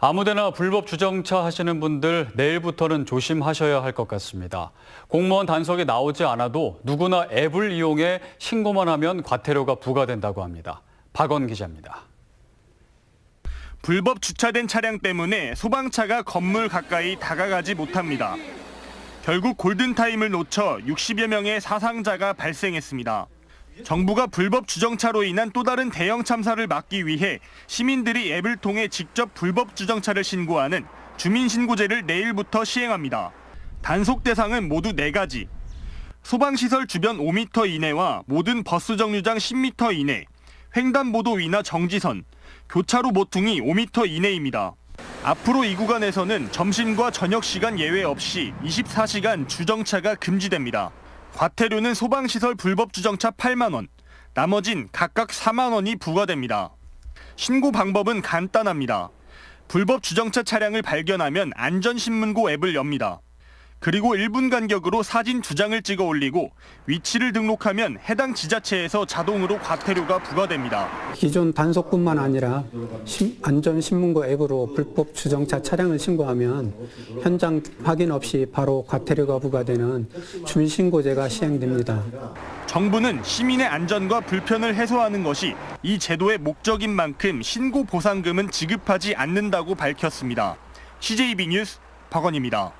아무데나 불법 주정차 하시는 분들 내일부터는 조심하셔야 할 것 같습니다. 공무원 단속이 나오지 않아도 누구나 앱을 이용해 신고만 하면 과태료가 부과된다고 합니다. 박원 기자입니다. 불법 주차된 차량 때문에 소방차가 건물 가까이 다가가지 못합니다. 결국 골든타임을 놓쳐 60여 명의 사상자가 발생했습니다. 정부가 불법 주정차로 인한 또 다른 대형 참사를 막기 위해 시민들이 앱을 통해 직접 불법 주정차를 신고하는 주민신고제를 내일부터 시행합니다. 단속 대상은 모두 4가지. 소방시설 주변 5m 이내와 모든 버스 정류장 10m 이내, 횡단보도 위나 정지선, 교차로 모퉁이 5m 이내입니다. 앞으로 이 구간에서는 점심과 저녁 시간 예외 없이 24시간 주정차가 금지됩니다. 과태료는 소방시설 불법 주정차 8만 원, 나머진 각각 4만 원이 부과됩니다. 신고 방법은 간단합니다. 불법 주정차 차량을 발견하면 안전신문고 앱을 엽니다. 그리고 1분 간격으로 사진 두 장을 찍어 올리고 위치를 등록하면 해당 지자체에서 자동으로 과태료가 부과됩니다. 기존 단속뿐만 아니라 신- 안전신문고 앱으로 불법 주정차 차량을 신고하면 현장 확인 없이 바로 과태료가 부과되는 주민신고제가 시행됩니다. 정부는 시민의 안전과 불편을 해소하는 것이 이 제도의 목적인 만큼 신고 보상금은 지급하지 않는다고 밝혔습니다. CJB 뉴스 박원입니다.